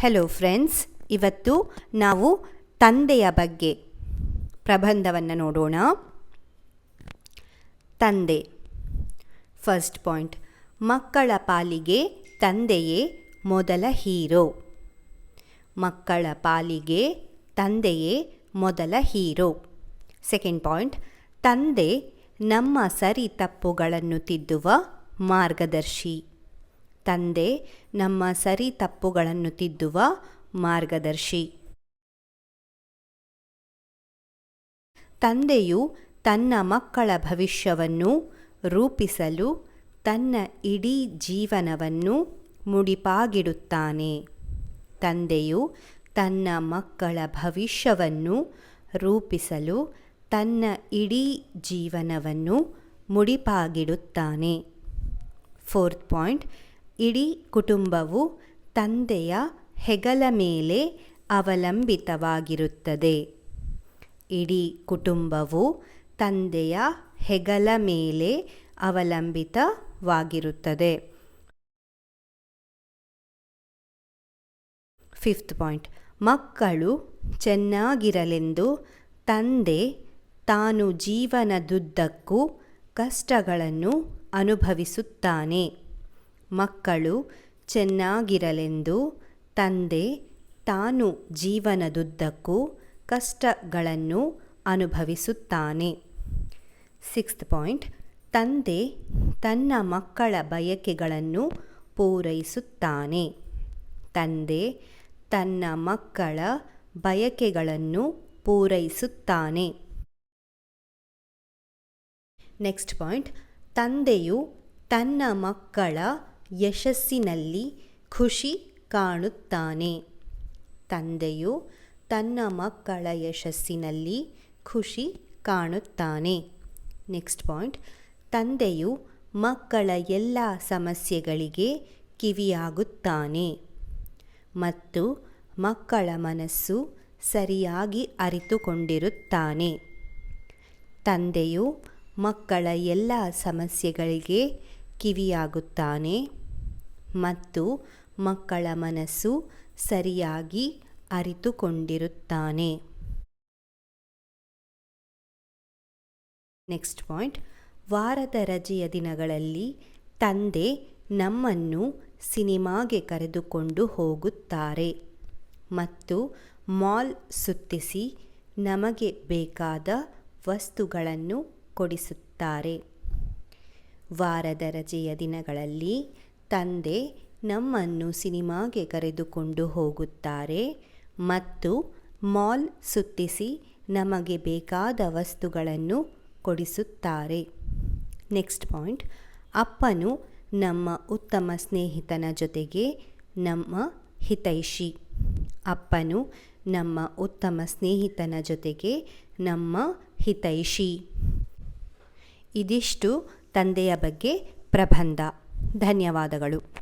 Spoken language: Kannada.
ಹೆಲೋ ಫ್ರೆಂಡ್ಸ್ ಇವತ್ತು ನಾವು ತಂದೆಯ ಬಗ್ಗೆ ಪ್ರಬಂಧವನ್ನು ನೋಡೋಣ. ತಂದೆ. ಫಸ್ಟ್ ಪಾಯಿಂಟ್ ಮಕ್ಕಳ ಪಾಲಿಗೆ ತಂದೆಯೇ ಮೊದಲ ಹೀರೋ. ಮಕ್ಕಳ ಪಾಲಿಗೆ ತಂದೆಯೇ ಮೊದಲ ಹೀರೋ. ಸೆಕೆಂಡ್ ಪಾಯಿಂಟ್ ತಂದೆ ನಮ್ಮ ಸರಿ ತಪ್ಪುಗಳನ್ನು ತಿದ್ದುವ ಮಾರ್ಗದರ್ಶಿ. ತಂದೆ ನಮ್ಮ ಸರಿ ತಪ್ಪುಗಳನ್ನು ತಿದ್ದುವ ಮಾರ್ಗದರ್ಶಿ. ತಂದೆಯು ತನ್ನ ಮಕ್ಕಳ ಭವಿಷ್ಯವನ್ನು ರೂಪಿಸಲು ತನ್ನ ಇಡೀ ಜೀವನವನ್ನು ಮುಡಿಪಾಗಿಡುತ್ತಾನೆ. ತಂದೆಯು ತನ್ನ ಮಕ್ಕಳ ಭವಿಷ್ಯವನ್ನು ರೂಪಿಸಲು ತನ್ನ ಇಡೀ ಜೀವನವನ್ನು ಮುಡಿಪಾಗಿಡುತ್ತಾನೆ. ಫೋರ್ತ್ ಪಾಯಿಂಟ್ ಇಡೀ ಕುಟುಂಬವು ತಂದೆಯ ಹೆಗಲ ಮೇಲೆ ಅವಲಂಬಿತವಾಗಿರುತ್ತದೆ. ಇಡೀ ಕುಟುಂಬವು ತಂದೆಯ ಹೆಗಲ ಮೇಲೆ ಅವಲಂಬಿತವಾಗಿರುತ್ತದೆ. Fifth point. ಮಕ್ಕಳು ಚೆನ್ನಾಗಿರಲೆಂದು ತಂದೆ ತಾನು ಜೀವನದುದ್ದಕ್ಕೂ ಕಷ್ಟಗಳನ್ನು ಅನುಭವಿಸುತ್ತಾನೆ. ಮಕ್ಕಳು ಚೆನ್ನಾಗಿರಲೆಂದು ತಂದೆ ತಾನು ಜೀವನದುದ್ದಕ್ಕೂ ಕಷ್ಟಗಳನ್ನು ಅನುಭವಿಸುತ್ತಾನೆ. Sixth point. ತಂದೆ ತನ್ನ ಮಕ್ಕಳ ಬಯಕೆಗಳನ್ನು ಪೂರೈಸುತ್ತಾನೆ. ತಂದೆ ತನ್ನ ಮಕ್ಕಳ ಬಯಕೆಗಳನ್ನು ಪೂರೈಸುತ್ತಾನೆ. Next point. ತಂದೆಯು ತನ್ನ ಮಕ್ಕಳ ಯಶಸ್ಸಿನಲ್ಲಿ ಖುಷಿ ಕಾಣುತ್ತಾನೆ. ತಂದೆಯು ತನ್ನ ಮಕ್ಕಳ ಯಶಸ್ಸಿನಲ್ಲಿ ಖುಷಿ ಕಾಣುತ್ತಾನೆ. Next point. ತಂದೆಯು ಮಕ್ಕಳ ಎಲ್ಲ ಸಮಸ್ಯೆಗಳಿಗೆ ಕಿವಿಯಾಗುತ್ತಾನೆ ಮತ್ತು ಮಕ್ಕಳ ಮನಸ್ಸು ಸರಿಯಾಗಿ ಅರಿತುಕೊಂಡಿರುತ್ತಾನೆ. ತಂದೆಯು ಮಕ್ಕಳ ಎಲ್ಲ ಸಮಸ್ಯೆಗಳಿಗೆ ಕಿವಿಯಾಗುತ್ತಾನೆ. ಮತ್ತು ಮಕ್ಕಳ ಮನಸ್ಸು ಸರಿಯಾಗಿ ಅರಿತುಕೊಂಡಿರುತ್ತಾನೆ. ನೆಕ್ಸ್ಟ್ ಪಾಯಿಂಟ್ ವಾರದ ರಜೆಯ ದಿನಗಳಲ್ಲಿ ತಂದೆ ನಮ್ಮನ್ನು ಸಿನಿಮಾಗೆ ಕರೆದುಕೊಂಡು ಹೋಗುತ್ತಾರೆ ಮತ್ತು ಮಾಲ್ ಸುತ್ತಿಸಿ ನಮಗೆ ಬೇಕಾದ ವಸ್ತುಗಳನ್ನು ಕೊಡಿಸುತ್ತಾರೆ. ವಾರದ ರಜೆಯ ದಿನಗಳಲ್ಲಿ ತಂದೆ ನಮ್ಮನ್ನು ಸಿನಿಮಾಗೆ ಕರೆದುಕೊಂಡು ಹೋಗುತ್ತಾರೆ ಮತ್ತು ಮಾಲ್ ಸುತ್ತಿಸಿ ನಮಗೆ ಬೇಕಾದ ವಸ್ತುಗಳನ್ನು ಕೊಡಿಸುತ್ತಾರೆ. Next point. ಅಪ್ಪನು ನಮ್ಮ ಉತ್ತಮ ಸ್ನೇಹಿತನ ಜೊತೆಗೆ ನಮ್ಮ ಹಿತೈಷಿ. ಅಪ್ಪನು ನಮ್ಮ ಉತ್ತಮ ಸ್ನೇಹಿತನ ಜೊತೆಗೆ ನಮ್ಮ ಹಿತೈಷಿ. ಇದಿಷ್ಟು ತಂದೆಯ ಬಗ್ಗೆ ಪ್ರಬಂಧ. ಧನ್ಯವಾದಗಳು.